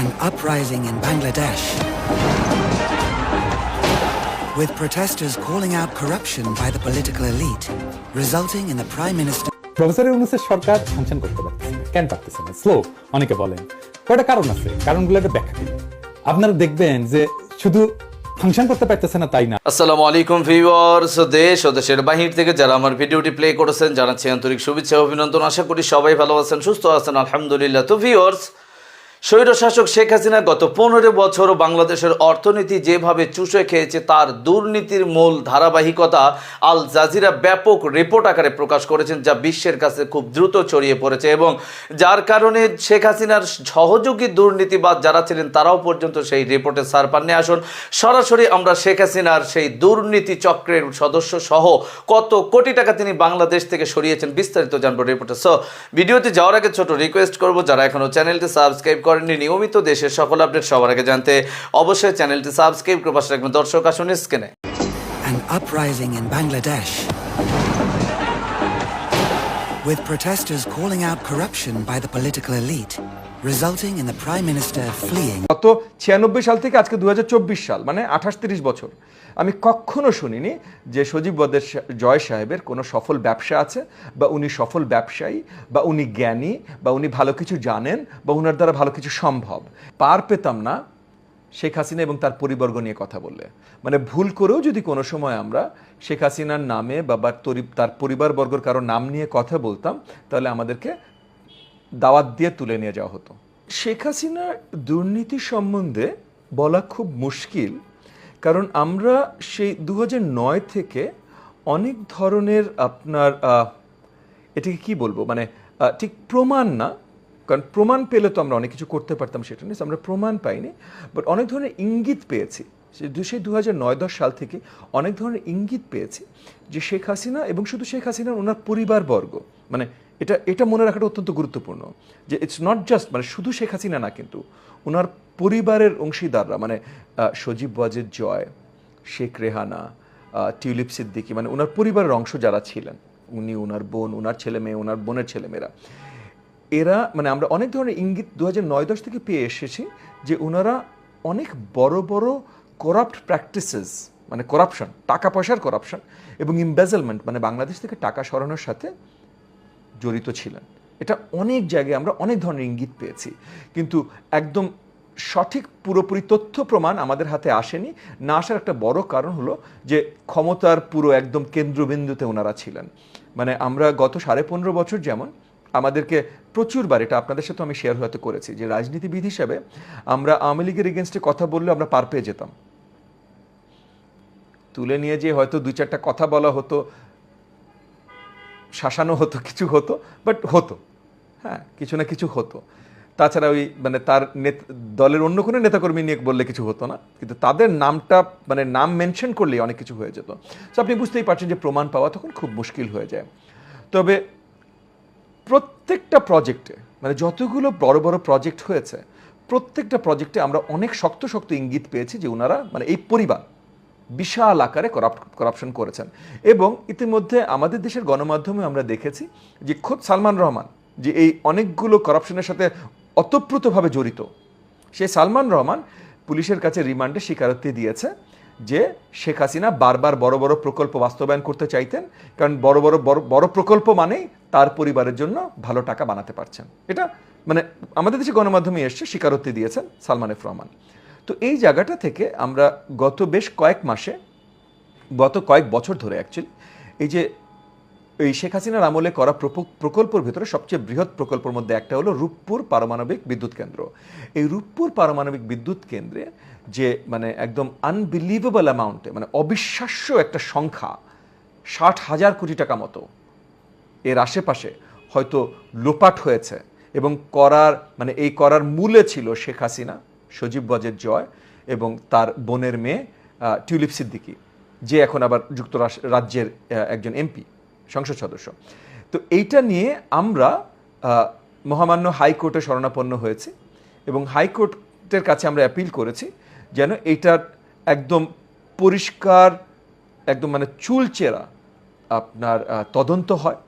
An uprising in Bangladesh. With protesters calling out corruption by the political elite, resulting in the Prime Minister. Professor ইউনুসের সরকার function করতে পারতেছে না কেন পারতেছে না? স্লো অনেকে বলেন। কয়টা কারণ আছে কারণগুলো একটা ব্যাখ্যা করি। আপনারা দেখবেন যে শুধু ফাংশন করতে পারতেছে না তাই না? আসসালামু আলাইকুম ভিউয়ার্স। দেশ ও দেশের বাহির থেকে যারা আমার ভিডিওটি প্লে করেছেন জানাচ্ছি আন্তরিক শুভেচ্ছা অভিনন্দন। আশা করি সবাই ভালো আছেন সুস্থ আছেন আলহামদুলিল্লাহ। তো ভিউয়ার্স স্বৈরশাসক শেখ হাসিনা গত পনেরো বছর বাংলাদেশের অর্থনীতি যেভাবে চুষে খেয়েছে, তার দুর্নীতির মূল ধারাবাহিকতা আল জাজিরা ব্যাপক রিপোর্ট আকারে প্রকাশ করেছেন, যা বিশ্বের কাছে খুব দ্রুত ছড়িয়ে পড়েছে এবং যার কারণে শেখ হাসিনার সহযোগী দুর্নীতিবাদ যারা ছিলেন, তারাও পর্যন্ত সেই রিপোর্টে সার পাননি। আসুন, সরাসরি আমরা শেখ হাসিনার সেই দুর্নীতি চক্রের সদস্য সহ কত কোটি টাকা তিনি বাংলাদেশ থেকে সরিয়েছেন বিস্তারিত জানব রিপোর্টে। সো ভিডিওতে যাওয়ার আগে ছোট রিকোয়েস্ট করব, যারা এখনও চ্যানেলটি সাবস্ক্রাইব করেননি নিয়মিত দেশের সকল আপডেট সবার আগে জানতে অবশ্যই চ্যানেলটি সাবস্ক্রাইব করে পাশে রাখবেন দর্শক আসুন স্ক্রিনে An uprising in Bangladesh. With protesters calling out corruption by the political elite, resulting in the Prime Minister fleeing. গত ছিয়ানব্বই সাল থেকে আজকে দু হাজার চব্বিশ সাল মানে আঠাশ তিরিশ বছর। আমি কখনো শুনিনি যে সজীব বদের জয় সাহেবের কোনো সফল ব্যবসা আছে, বা উনি সফল ব্যবসায়ী, বা উনি জ্ঞানী, বা উনি ভালো কিছু জানেন, বা উনার দ্বারা ভালো কিছু সম্ভব। পার পেতাম না শেখ হাসিনা এবং তার পরিবর্গ নিয়ে কথা বললে। মানে ভুল করেও যদি কোনো সময় আমরা শেখ হাসিনার নামে বা তার পরিবারবর্গর কারও নাম নিয়ে কথা বলতাম, তাহলে আমাদেরকে দাওয়াত দিয়ে তুলে নিয়ে যাওয়া হতো। শেখ হাসিনার দুর্নীতি সম্বন্ধে বলা খুব মুশকিল, কারণ আমরা সেই দু নয় থেকে অনেক ধরনের আপনার এটাকে কি বলব? মানে ঠিক প্রমাণ না, কারণ প্রমাণ পেলে তো আমরা অনেক কিছু করতে পারতাম সেটা নিয়ে, আমরা প্রমাণ পাইনি বাট অনেক ধরনের ইঙ্গিত পেয়েছি। সেই দু হাজার নয় দশ সাল থেকে অনেক ধরনের ইঙ্গিত পেয়েছি যে শেখ হাসিনা এবং শুধু শেখ হাসিনা, ওনার পরিবারবর্গ মানে এটা এটা মনে রাখাটা অত্যন্ত গুরুত্বপূর্ণ যে ইটস নট জাস্ট মানে শুধু শেখ হাসিনা না কিন্তু ওনার পরিবারের অংশীদাররা মানে সজীব ওয়াজেদ জয়, শেখ রেহানা টিউলিপ সিদ্দিকি মানে ওনার পরিবারের অংশ যারা ছিলেন, উনি ওনার বোন ওনার ছেলে মেয়ে ওনার বোনের ছেলেমেয়েরা এরা মানে আমরা অনেক ধরনের ইঙ্গিত দু হাজার নয় দশ থেকে পেয়ে এসেছি যে ওনারা অনেক বড় বড় করাপ্ট প্র্যাকটিসেস মানে করাপশন টাকা পয়সার করাপশন এবং ইমবেজেলমেন্ট মানে বাংলাদেশ থেকে টাকা সরানোর সাথে জড়িত ছিলেন। এটা অনেক জায়গায় আমরা অনেক ধরনের ইঙ্গিত পেয়েছি। কিন্তু একদম সঠিক পুরোপুরি তথ্য প্রমাণ আমাদের হাতে আসেনি। না আসার একটা বড় কারণ হলো যে ক্ষমতার পুরো একদম কেন্দ্রবিন্দুতে ওনারা ছিলেন। মানে আমরা গত সাড়ে পনেরো বছর যেমন আমাদেরকে প্রচুরবার, এটা আপনাদের সাথে আমি শেয়ার হয়তো করেছি, যে রাজনীতিবিদ হিসাবে আমরা আওয়ামী লীগের এগেনস্টে কথা বললে আমরা পার পেয়ে যেতাম। তুলে নিয়ে যে হয়তো দুই চারটা কথা বলা হতো শাসানো হতো, কিছু হতো বাট হতো। হ্যাঁ কিছু না কিছু হতো। তাছাড়া ওই মানে তার দলের অন্য কোনো নেতাকর্মী নিয়ে বললে কিছু হতো না, কিন্তু তাদের নামটা মানে নাম মেনশন করলেই অনেক কিছু হয়ে যেত। তো আপনি বুঝতেই পারছেন যে প্রমাণ পাওয়া তখন খুব মুশকিল হয়ে যায়। তবে প্রত্যেকটা প্রজেক্টে মানে যতগুলো বড় বড় প্রজেক্ট হয়েছে, প্রত্যেকটা প্রজেক্টে আমরা অনেক শক্ত শক্ত ইঙ্গিত পেয়েছি যে ওনারা মানে এই পরিবার বিশাল আকারে করাপশন করেছেন। এবং ইতিমধ্যে আমাদের দেশের গণমাধ্যমে আমরা দেখেছি যে খোদ সালমান রহমান, যে এই অনেকগুলো করাপশনের সাথে অতপ্রতভাবে জড়িত সেই সালমান রহমান পুলিশের কাছে রিমান্ডে স্বীকারোক্তি দিয়েছে যে শেখ হাসিনা বারবার বড় বড় প্রকল্প বাস্তবায়ন করতে চাইতেন, কারণ বড় বড় বড় বড় প্রকল্প মানেই তার পরিবারের জন্য ভালো টাকা বানাতে পারছেন। এটা মানে আমাদের দেশে গণমাধ্যমে এসছে স্বীকারোক্তি দিয়েছেন সালমান এফ রহমান। তো এই জায়গাটা থেকে আমরা গত বেশ কয়েক মাসে, গত কয়েক বছর ধরে অ্যাকচুয়ালি এই যে এই শেখ হাসিনার আমলে করা প্রকল্পের ভিতরে সবচেয়ে বৃহৎ প্রকল্পের মধ্যে একটা হলো রূপপুর পারমাণবিক বিদ্যুৎ কেন্দ্র। এই রূপপুর পারমাণবিক বিদ্যুৎ কেন্দ্রে যে মানে একদম আনবিলিভেবল অ্যামাউন্টে মানে অবিশ্বাস্য একটা সংখ্যা, ষাট হাজার কোটি টাকা মতো, এর আশেপাশে হয়তো লোপাট হয়েছে এবং করার মানে এই করার মূলে ছিল শেখ হাসিনা। সজীব বজের জয় এবং তার বোনের মেয়ে টিউলিপ সিদ্দিকি, যে এখন আবার যুক্তরাষ্ট্র রাজ্যের একজন এমপি, সংসদ সদস্য। তো এইটা নিয়ে আমরা মহামান্য হাইকোর্টে শরণাপন্ন হয়েছি এবং হাইকোর্টের কাছে আমরা অ্যাপিল করেছি যেন এইটার একদম পরিষ্কার, একদম মানে চুলচেরা আপনার তদন্ত হয়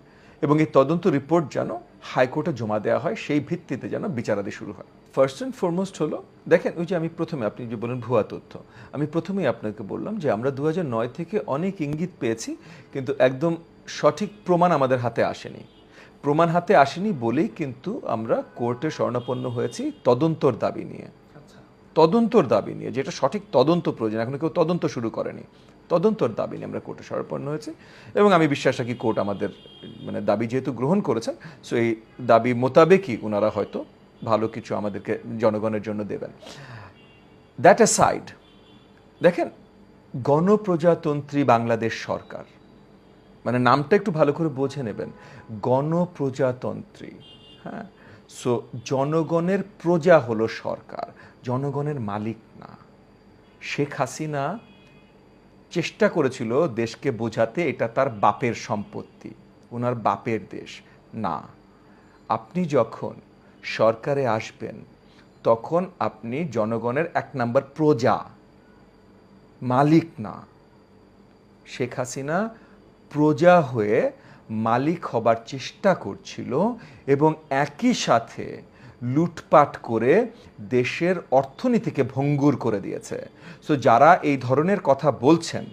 এবং এই তদন্ত রিপোর্ট যেন হাইকোর্টে জমা দেওয়া হয়, সেই ভিত্তিতে যেন বিচারাদি শুরু হয়। ফার্স্ট অ্যান্ড ফরমোস্ট হলো দেখেন ওই যে আমি প্রথমে আপনি যে বলেন ভুয়া তথ্য আমি প্রথমেই আপনাকে বললাম যে আমরা দু নয় থেকে অনেক ইঙ্গিত পেয়েছি কিন্তু একদম সঠিক প্রমাণ আমাদের হাতে আসেনি। প্রমাণ হাতে আসেনি বলেই কিন্তু আমরা কোর্টে স্বর্ণাপন্ন হয়েছি তদন্তর দাবি নিয়ে। তদন্তর দাবি নিয়ে যেটা সঠিক তদন্ত প্রয়োজন এখন কেউ তদন্ত শুরু করেনি। তদন্তর দাবি নিয়ে আমরা কোর্টে স্বর্ণাপন্ন হয়েছে এবং আমি বিশ্বাস রাখি কোর্ট আমাদের মানে দাবি যেহেতু গ্রহণ করেছেন সো এই দাবি মোতাবেকই ওনারা হয়তো ভালো কিছু আমাদেরকে জনগণের জন্য দেবেন। দ্যাট এ সাইড দেখেন, গণপ্রজাতন্ত্রী বাংলাদেশ সরকার মানে নামটা একটু ভালো করে বুঝে নেবেন। গণপ্রজাতন্ত্রী হ্যাঁ? সো জনগণের প্রজা হলো সরকার, জনগণের মালিক না। শেখ হাসিনা চেষ্টা করেছিল দেশকে বোঝাতে এটা তার বাপের সম্পত্তি, ওনার বাপের দেশ। না, আপনি যখন সরকারে আসবেন, তখন আপনি জনগণের এক নাম্বার প্রজা, মালিক না। শেখ হাসিনা প্রজা হয়ে মালিক হবার চেষ্টা করছিল এবং একই সাথে লুটপাট করে দেশের অর্থনীতিকে ভঙ্গুর করে দিয়েছে। সো যারা এই ধরনের কথা বলছেন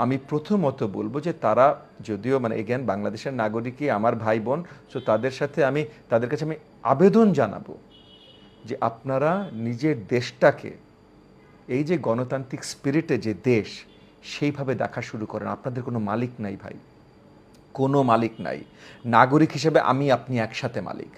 আমি প্রথমত বলব যে তারা যদিও মানে এগেন বাংলাদেশের নাগরিকই আমার ভাই বোন সো তাদের সাথে আমি, তাদের কাছে আমি আবেদন জানাব যে আপনারা নিজের দেশটাকে, এই যে গণতান্ত্রিক স্পিরিটে যে দেশ, সেইভাবে দেখা শুরু করেন। আপনাদের কোনো মালিক নাই ভাই। কোনো মালিক নাই। নাগরিক হিসেবে আমি আপনি একসাথে মালিক।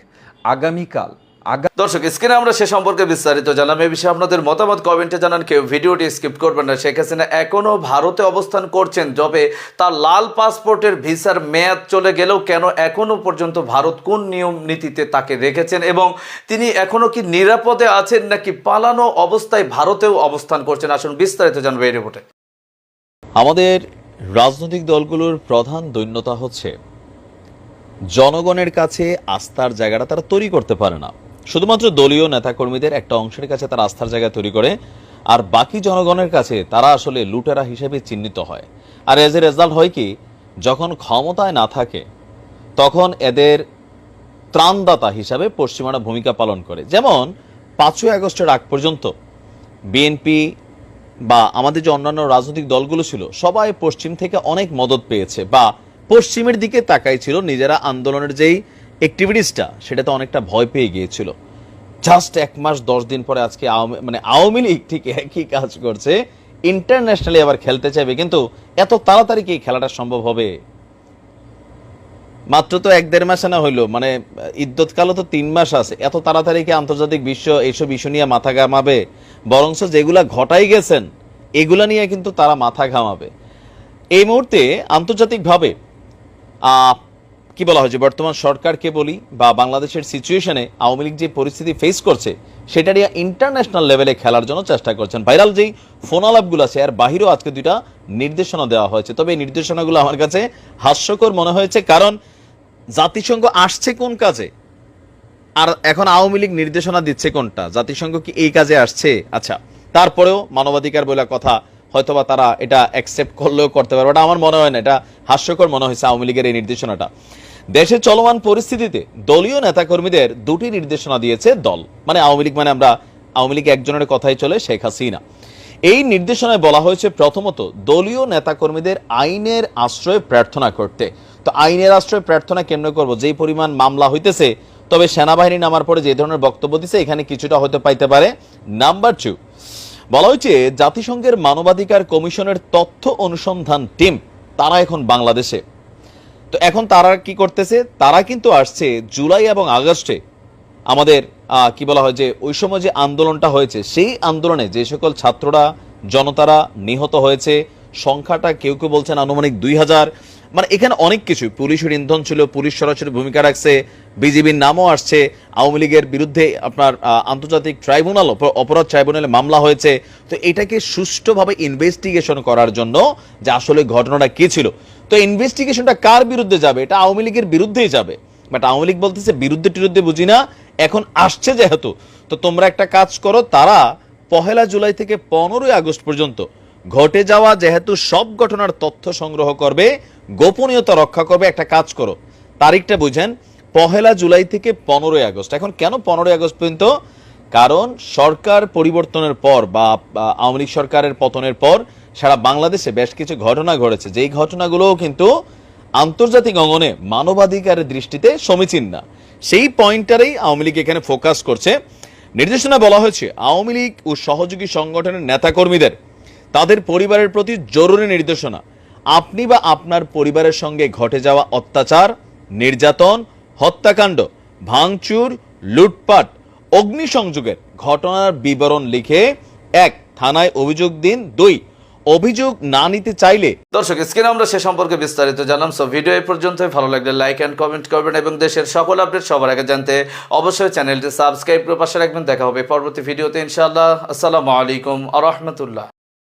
আগামীকাল আগা দর্শক, স্ক্রিনে আমরা সে সম্পর্কে বিস্তারিত জানলাম। এই বিষয়ে আপনাদের মতামত, কমেন্টে জানান। কেউ ভিডিওটি স্কিপ করবেন না। শেখ হাসিনা এখনও ভারতে অবস্থান করছেন, যবে তার লাল পাসপোর্টের ভিসার মেয়াদ চলে গেলেও কেন এখনও পর্যন্ত ভারত কোন নিয়ম নীতিতে তাকে রেখেছেন এবং তিনি এখনও কি নিরাপদে আছেন নাকি পালানো অবস্থায় ভারতেও অবস্থান করছেন? আসুন বিস্তারিত জানব এই রিপোর্টে। আমাদের রাজনৈতিক দলগুলোর প্রধান দৈন্যতা হচ্ছে, জনগণের কাছে আস্থার জায়গাটা তারা তৈরি করতে পারে না। শুধুমাত্র দলীয় নেতাকর্মীদের একটা অংশের কাছে তারা আস্থার জায়গা তৈরি করে, আর বাকি জনগণের কাছে তারা আসলে লুটেরা হিসেবে চিহ্নিত হয়। আর এজ এ রেজাল্ট হয় কি, যখন ক্ষমতায় না থাকে, তখন এদের ত্রাণদাতা হিসাবে পশ্চিমারা ভূমিকা পালন করে। যেমন, পাঁচই আগস্টের আগ পর্যন্ত বিএনপি বা আমাদের যে অন্যান্য রাজনৈতিক দলগুলো ছিল, সবাই পশ্চিম থেকে অনেক মদত পেয়েছে বা পশ্চিমের দিকে তাকাই ছিল নিজেরা আন্দোলনের যেই অ্যাক্টিভিটিসটা সেটাতে অনেকটা ভয় পেয়ে গিয়েছিল। জাস্ট এক মাস, দশ দিন পরে আজকে আওয়ামী মানে আওয়ামী লীগ ঠিক একই কাজ করছে। ইন্টারন্যাশনালি আবার খেলতে চাইবে, কিন্তু এত তাড়াতাড়ি কি খেলাটা সম্ভব হবে? মাত্র তো এক দেড় মাসে না হইল মানে ইদ্যত কালও তো তিন মাস আছে। এত তাড়াতাড়ি কি আন্তর্জাতিক বিশ্ব এইসব ইস্যু নিয়ে মাথা ঘামাবে? বরঞ্চ যেগুলা ঘটাই গেছেন, এগুলা নিয়ে কিন্তু তারা মাথা ঘামাবে। এই মুহূর্তে আন্তর্জাতিকভাবে কি বলা হয়েছে? বর্তমান সরকারকে বলি বা বাংলাদেশের সিচুয়েশনে আওয়ামী লীগ যে পরিস্থিতি ফেস করছে, সেটা নিয়ে ইন্টারন্যাশনাল লেভেলে খেলার জন্য চেষ্টা করছেন। ভাইরাল যেই ফোন আলাপগুলো আছে এর বাহিরেও আজকে দুইটা নির্দেশনা দেওয়া হয়েছে। তবে এই নির্দেশনাগুলো আমার কাছে হাস্যকর মনে হয়েছে, কারণ জাতিসংঘ আসছে কোন কাজে? আর এখন আওয়ামী লীগ নির্দেশনা দিচ্ছে কোনটা? জাতিসংঘ কি এই কাজে আসছে? আচ্ছা তারপরেও মানবাধিকার বলে কথা হয়তোবা তারা এটা অ্যাকসেপ্ট করলেও করতে পারবে এটা আমার মনে হয় না, এটা হাস্যকর মনে হয়েছে আওয়ামী লীগের এই নির্দেশনাটা। দেশের চলমান পরিস্থিতিতে দলীয় নেতাকর্মীদের দুটি নির্দেশনা দিয়েছে দল মানে আওয়ামী লীগ মানে আমরা আওয়ামী লীগ একজনের কথাই চলে, শেখ হাসিনা। এই নির্দেশনায় বলা হয়েছে প্রথমত, দলীয় নেতাকর্মীদের আইনের আশ্রয় প্রার্থনা করতে। তো আইনের আশ্রয় প্রার্থনা কেমনে করব? যেই পরিমাণ মামলা হইতেছে, তবে সেনাবাহিনী নামার পরে যে ধরনের বক্তব্য দিছে, এখানে কিছুটা হয়তো পাইতে পারে। নাম্বার টু বলা হয়েছে, জাতিসংঘের মানবাধিকার কমিশনের তথ্য অনুসন্ধান টিম, তারা এখন বাংলাদেশে। তো এখন তারা কি করতেছে? তারা কিন্তু আসছে জুলাই এবং আগস্টে আমাদের কি বলা হয় যে, ওই সময় যে আন্দোলনটা হয়েছে, সেই আন্দোলনে যে সকল ছাত্ররা, জনতারা নিহত হয়েছে, সংখ্যাটা কেউ কেউ বলছেন আনুমানিক দুই হাজার। মানে এখানে অনেক কিছু। পুলিশের ইন্ধন ছিল, পুলিশ সরাসরি ভূমিকা রাখছে, বিজিবির নামও আসছে। আওয়ামী লীগের বিরুদ্ধে আপনার আন্তর্জাতিক ট্রাইব্যুনাল অপ- অপরাধ ট্রাইব্যুনালে মামলা হয়েছে। তো এটাকে সুষ্ঠুভাবে ইনভেস্টিগেশন করার জন্য যে আসলে ঘটনাটা কি ছিল। তো ইনভেস্টিগেশনটা কার বিরুদ্ধে যাবে? এটা আওয়ামী লীগের বিরুদ্ধেই যাবে। বাট আওয়ামী লীগ বলতেছে, বিরুদ্ধে টিরুদ্ধে বুঝি না, এখন আসছে যেহেতু। তো তোমরা একটা কাজ করো, তারা পহেলা জুলাই থেকে পনেরোই আগস্ট পর্যন্ত ঘটে যাওয়া যেহেতু সব ঘটনার তথ্য সংগ্রহ করবে, গোপনীয়তা রক্ষা করবে, একটা কাজ করো। তারিখটা বুঝেন, পহেলা জুলাই থেকে পনেরোই আগস্ট। এখন কেন পনেরোই আগস্ট পর্যন্ত? কারণ সরকার পরিবর্তনের পর বা আওয়ামী লীগ সরকারের পতনের পর সারা বাংলাদেশে বেশ কিছু ঘটনা ঘটেছে। যেই ঘটনাগুলোও কিন্তু আন্তর্জাতিক অঙ্গনে মানবাধিকারের দৃষ্টিতে সমীচীন না। সেই পয়েন্টটারেই আওয়ামী লীগ এখানে ফোকাস করছে। নির্দেশনা বলা হয়েছে, আওয়ামী লীগ ও সহযোগী সংগঠনের নেতাকর্মীদের তাদের পরিবারের প্রতি জরুরি নির্দেশনা। আপনি বা আপনার পরিবারের সঙ্গে ঘটে যাওয়া অত্যাচার, নির্যাতন, হত্যাকাণ্ড, ভাঙচুর, লুটপাট, অগ্নিসংযোগের ঘটনার বিবরণ লিখে এক, থানায় অভিযোগ দিন। দুই, অভিযোগ না নিতে চাইলে দর্শক, স্ক্রিনে আমরা সে সম্পর্কে বিস্তারিত জানলাম। সো ভিডিও এই পর্যন্তই। ভালো লাগলে লাইক অ্যান্ড কমেন্ট করবেন এবং দেশের সকল আপডেট সবার আগে জানতে অবশ্যই চ্যানেলটি সাবস্ক্রাইব করে পাশে রাখবেন। দেখা হবে পরবর্তী ভিডিওতে ইনশাআল্লাহ। আসসালামু আলাইকুম আ রহমতুল্লাহ।